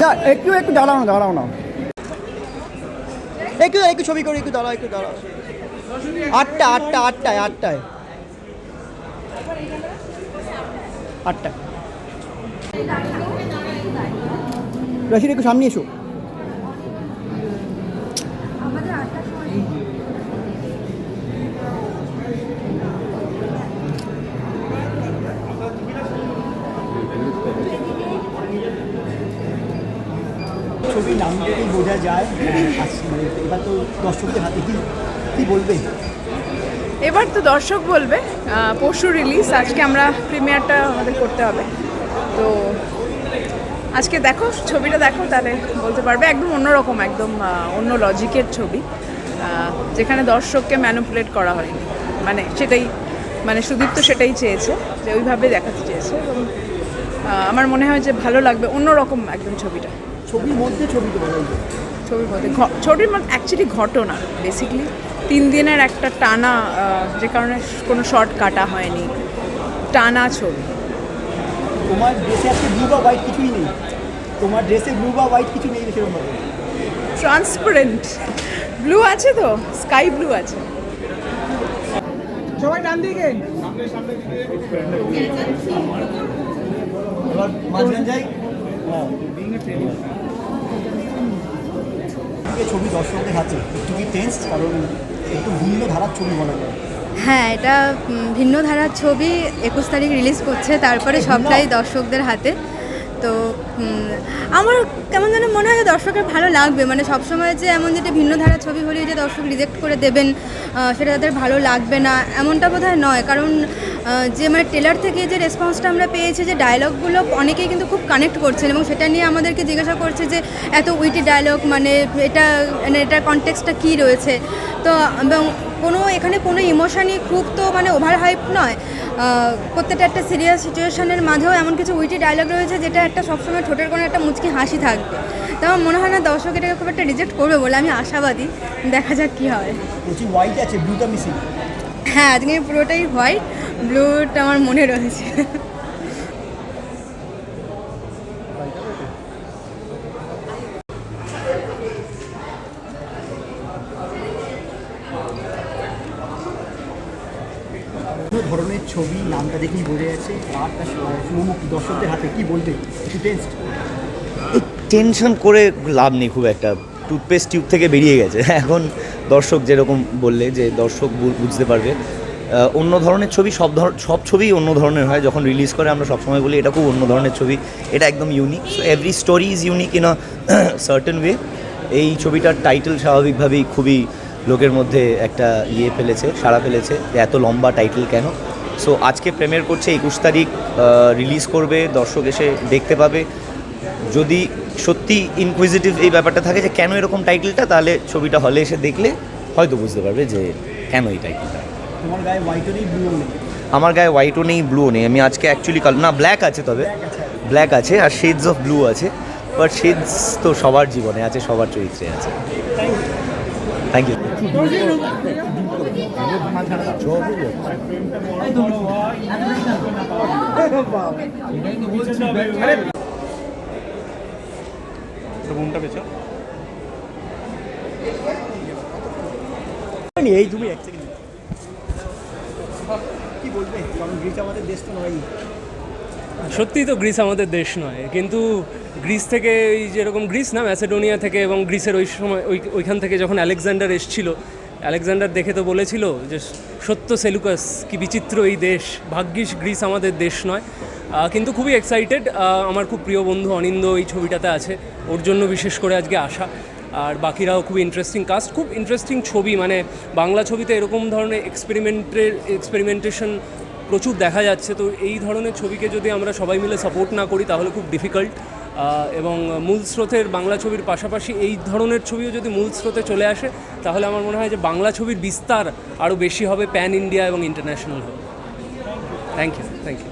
যা, একটু একটু দাঁড়াও না দাঁড়াও না। একটু একটু ছবি করি, একটু দাঁড়াও একটু দাঁড়াও। আটটা আটটা আটটায় আটটায়। আটটায়। রশিদ, একটু সামনে এসো। ছবির নাম থেকেই বোঝা যায়। মানে এবার তো দর্শকদের হাতে কি কি বলবে? এবার তো দর্শক বলবে পরশু রিলিজ আজকে আমরা প্রিমিয়ারটা আমাদের করতে হবে। তো আজকে দেখো, ছবিটা দেখো, তাহলে বলতে পারবে, একদম অন্যরকম, একদম অন্য লজিকের ছবি। যেখানে দর্শককে ম্যানুপুলেট করা হয়নি। মানে সেটাই মানে সুদীপ্ত সেটাই চেয়েছে, যে ওইভাবে দেখাতে চেয়েছে। এবং আমার মনে হয় যে ভালো লাগবে অন্যরকম একদম ছবিটা। ছবির মধ্যে ছবি তো ছবির মধ্যে। ছবির মধ্যে অ্যাকচুয়ালি ঘটনা বেসিক্যালি তিন দিনের একটা টানা যে কারণে কোনো শর্ট কাটা হয়নি। টানা ছবি। তোমার ড্রেসে আজকে ব্লু বা হোয়াইট কিছুই নেই? তোমার ড্রেসে ব্লু বা হোয়াইট কিছু নেই সেরকম ট্রান্সপারেন্ট ব্লু আছে তো? স্কাই ব্লু আছে। সবাই ডান দিকে। যাই হ্যাঁ এই ছবি দর্শকদের হাতে একটু কি টেন্স কারণ একটু ভিন্ন ধারার ছবি বলা যায়। হ্যাঁ এটা ভিন্ন ধারার ছবি একুশ তারিখ রিলিজ করছে তারপরে সবটাই দর্শকদের হাতে। তো আমার কেমন যেন মনে হয় যে দর্শকের ভালো লাগবে। মানে সবসময় যে এমন যেটা ভিন্ন ধারার ছবি হলে যে দর্শক রিজেক্ট করে দেবেন সেটা তাদের ভালো লাগবে না এমনটা বোধ নয়। কারণ যে মানে টেলার থেকে যে রেসপন্সটা আমরা পেয়েছি, যে ডায়লগগুলো অনেকেই কিন্তু খুব কানেক্ট করছেন এবং সেটা নিয়ে আমাদেরকে জিজ্ঞাসা করছে যে এত উইটি ডায়লগ মানে এটা মানে এটার কনটেক্সটা কী রয়েছে? তো, এবং কোনো, এখানে কোনো ইমোশানই খুব তো মানে ওভার হাইপ নয় প্রত্যেকটা একটা সিরিয়াস সিচুয়েশনের মাঝেও এমন কিছু উইটি ডায়লগ রয়েছে যেটা একটা সবসময় ঠোঁটের কোনো একটা মুচকি হাসি থাকবে। তো আমার মনে হয় না দর্শক এটাকে খুব একটা রিজেক্ট করবে বলে আমি আশাবাদী। দেখা যাক কী হয়। হ্যাঁ আজকে পুরোটাই হোয়াইট ব্লুটা আমার মনে রয়েছে। কোনো ধরনের ছবি নামটা দেখেই বোঝা যাচ্ছে দর্শকদের হাতে কি বলবে? একটু টেনশন করে লাভ নেই খুব একটা। টুথপেস্ট টিউব থেকে বেরিয়ে গেছে। এখন দর্শক যেরকম বললে যে দর্শক বুঝতে পারবে অন্য ধরনের ছবি সব ধর সব ছবিই অন্য ধরনের হয়। যখন রিলিজ করে, আমরা সবসময় বলি এটা খুব অন্য ধরনের ছবি। এটা একদম unique so every story is unique in a certain way এই ছবিটার টাইটেল স্বাভাবিকভাবেই খুবই লোকের মধ্যে একটা ইয়ে ফেলেছে, সাড়া ফেলেছে এত লম্বা টাইটেল কেন? সো আজকে প্রেমের করছে, একুশ তারিখ রিলিজ করবে, দর্শক এসে দেখতে পাবে। যদি সত্যি ইনকুইজিটিভ এই ব্যাপারটা থাকে যে কেন এরকম টাইটেলটা তাহলে ছবিটা হলে এসে দেখলে হয়তো বুঝতে পারবে যে কেন এই টাইটেলটা আমার গায়ে হোয়াইটও নেই ব্লুও নেই। আমি আজকে অ্যাকচুয়ালি কাল না ব্ল্যাক আছে তবে। ব্ল্যাক আছে। আর শেডস অফ ব্লু আছে। বাট শেডস তো সবার জীবনে আছে সবার চরিত্রে আছে। থ্যাংক ইউ এই তুমি এক সেকেন্ড কি বলবে? কারণ গ্রিস আমাদের দেশ তো নয় সত্যিই তো গ্রিস আমাদের দেশ নয় কিন্তু গ্রিস থেকে এই যেরকম গ্রিস না ম্যাসেডোনিয়া থেকে এবং গ্রিসের ওই সময় ওই ওইখান থেকে যখন আলেকজান্ডার এসছিল আলেকজান্ডার দেখে তো বলেছিল যে সত্য সেলুকাস কি বিচিত্র এই দেশ। ভাগ্যিস গ্রিস আমাদের দেশ নয়। কিন্তু খুবই এক্সাইটেড আমার খুব প্রিয় বন্ধু অনিন্দ এই ছবিটাতে আছে, ওর জন্য বিশেষ করে আজকে আসা আর বাকিরাও খুব ইন্টারেস্টিং কাস্ট খুব ইন্টারেস্টিং ছবি মানে বাংলা ছবিতে এরকম ধরনের এক্সপেরিমেন্টের এক্সপেরিমেন্টেশন প্রচুর দেখা যাচ্ছে, তো এই ধরনের ছবিকে যদি আমরা সবাই মিলে সাপোর্ট না করি, তাহলে খুব ডিফিকাল্ট এবং মূল স্রোতের বাংলা ছবির পাশাপাশি এই ধরনের ছবিও যদি মূল স্রোতে চলে আসে, তাহলে আমার মনে হয় যে বাংলা ছবির বিস্তার আরও বেশি হবে প্যান ইন্ডিয়া এবং ইন্টারন্যাশনাল হবে থ্যাংক ইউ থ্যাংক ইউ